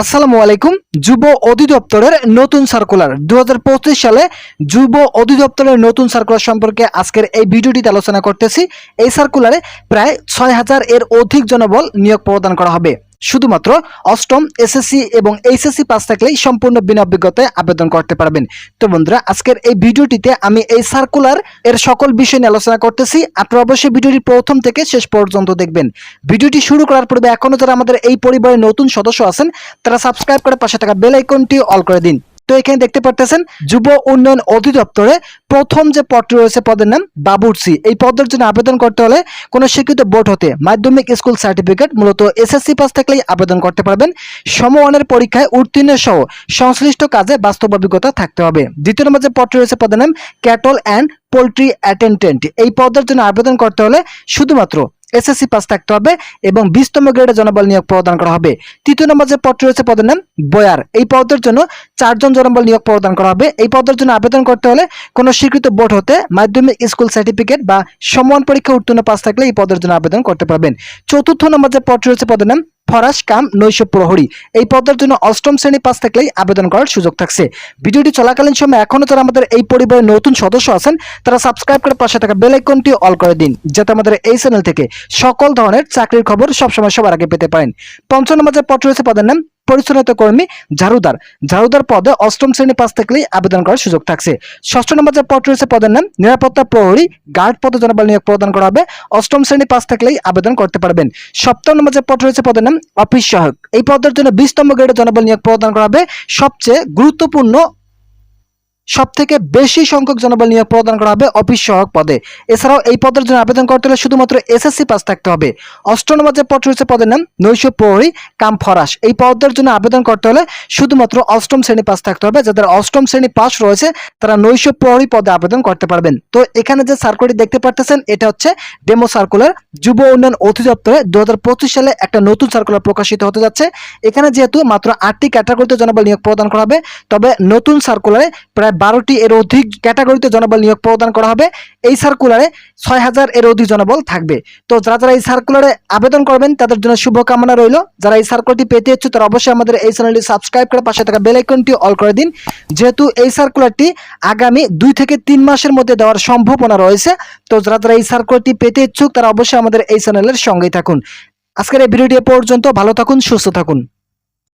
আসসালামু আলাইকুম। যুব অধিদপ্তরের নতুন সার্কুলার দু হাজার পঁচিশ সালে যুব অধিদপ্তরের নতুন সার্কুলার সম্পর্কে আজকের এই ভিডিওটিতে আলোচনা করতেছি। এই সার্কুলারে প্রায় ছয় হাজার এর অধিক জনবল নিয়োগ প্রদান করা হবে। শুধুমাত্র অষ্টম এসএসসি এবং এইচএসসি পাস থাকলেই সম্পূর্ণ বিনা অভিজ্ঞতায় আবেদন করতে পারবেন। তো বন্ধুরা, আজকের এই ভিডিওটিতে আমি এই সার্কুলার এর সকল বিষয় নিয়ে আলোচনা করতেছি। আপনারা অবশ্যই ভিডিওটি প্রথম থেকে শেষ পর্যন্ত দেখবেন। ভিডিওটি শুরু করার পূর্বে এখনও যারা আমাদের এই পরিবারের নতুন সদস্য আছেন, তারা সাবস্ক্রাইব করে পাশে থাকা বেল আইকনটি অল করে দিন। তো এখানে দেখতে পারতেছেন যুব উন্নয়ন অধিদপ্তরে প্রথম যে পদটি রয়েছে পদের নাম বাবুরসি এই পদের জন্য আবেদন করতে হলে কোনো স্বীকৃত বোর্ড হতে মাধ্যমিক স্কুল সার্টিফিকেট, মূলত এসএসসি পাস থাকলেই আবেদন করতে পারবেন। সমমানের পরীক্ষায় উত্তীর্ণ সহ সংশ্লিষ্ট কাজে বাস্তব অভিজ্ঞতা থাকতে হবে। দ্বিতীয় নম্বর যে পদটি রয়েছে পদের নাম ক্যাটল অ্যান্ড পোলট্রি অ্যাটেন্ডেন্ট। এই পদের জন্য আবেদন করতে হলে শুধুমাত্র এসএসসি পাস থাকতে হবে এবং বিশতম গ্রেডে জনবল নিয়োগ প্রদান করা হবে। তৃতীয় নম্বর যে পদটি রয়েছে, পদের নাম বয়ার। এই পদের জন্য চারজন জনবল নিয়োগ প্রদান করা হবে। এই পদের জন্য আবেদন করতে হলে কোনো স্বীকৃত বোর্ড হতে মাধ্যমিক স্কুল সার্টিফিকেট বা সমান পরীক্ষা উত্তীর্ণ পাস থাকলে এই পদের জন্য আবেদন করতে পারবেন। চতুর্থ নম্বর যে পদটি রয়েছে, পদের নাম ফরাস কাম নৈশ প্রহরী। এই পদের জন্য অষ্টম শ্রেণি পাস থাকলেই আবেদন করার সুযোগ থাকছে। ভিডিওটি চলাকালীন সময় এখনও যারা আমাদের এই পরিবারের নতুন সদস্য আছেন, তারা সাবস্ক্রাইব করে পাশে থাকা বেল আইকনটি অল করে দিন, যাতে আমাদের এই চ্যানেল থেকে সকল ধরনের চাকরির খবর সবসময় সবার আগে পেতে পারেন। পঞ্চম নম্বর পদ রয়েছে, পদের নাম পরিচ্ছন্নতা কর্মী ঝাড়ুদার ঝাড়ুদার পদে অষ্টম শ্রেণি পাস থাকলেই আবেদন করার সুযোগ থাকছে। ষষ্ঠ নম্বর যে পদ রয়েছে, পদের নাম নিরাপত্তা প্রহরী গার্ড পদে জনবল নিয়োগ প্রদান করা হবে। অষ্টম শ্রেণি পাস থাকলেই আবেদন করতে পারবেন। সপ্তম নম্বর যে পদ রয়েছে, পদের নাম অফিস সহায়ক। এই পদের জন্য বিশতম গ্রেডে জনবল নিয়োগ প্রদান করা হবে। সবচেয়ে গুরুত্বপূর্ণ সব থেকে বেশি সংখ্যক জনবল নিয়োগ প্রদান করা হবে অফিস সহায়ক পদে। এছাড়াও এই পদের জন্য আবেদন করতে হলে শুধুমাত্র এসএসসি পাস থাকতে হবে। অষ্টম যে পদ রয়েছে পদের নাম নৈশ প্রহরী কাম ফরাস। এই পদের জন্য আবেদন করতে হলে শুধুমাত্র অষ্টম শ্রেণি পাস থাকতে হবে। যাদের অষ্টম শ্রেণি পাস রয়েছে, তারা নৈশ প্রহরী পদে আবেদন করতে পারবেন। তো এখানে যে সার্কুলারটি দেখতে পারতেছেন, এটা হচ্ছে ডেমো সার্কুলার যুব উন্নয়ন অধিদপ্তরে দু হাজার পঁচিশ সালে একটা নতুন সার্কুলার প্রকাশিত হতে যাচ্ছে। এখানে যেহেতু মাত্র আটটি ক্যাটাগরিতে জনবল নিয়োগ প্রদান করা হবে, তবে নতুন সার্কুলারে প্রায় বারোটি এর অধিক ক্যাটাগরিতে জনবল নিয়োগ প্রদান করা হবে। এই সার্কুলারে ছয় হাজার এর অধিক জনবল থাকবে। তো যারা যারা এই সার্কুলারে আবেদন করবেন, তাদের জন্য শুভকামনা রইল। যারা এই সার্কুলারটি পেতে ইচ্ছুক, তারা অবশ্যই আমাদের এই চ্যানেলটি সাবস্ক্রাইব করে পাশে থাকা বেল আইকনটি অল করে দিন। যেহেতু এই সার্কুলারটি আগামী দুই থেকে তিন মাসের মধ্যে দেওয়ার সম্ভাবনা রয়েছে, তো যারা যারা এই সার্কুলারটি পেতে ইচ্ছুক, তারা অবশ্যই আমাদের এই চ্যানেলের সঙ্গেই থাকুন। আজকের এই ভিডিওটি পর্যন্ত ভালো থাকুন, সুস্থ থাকুন।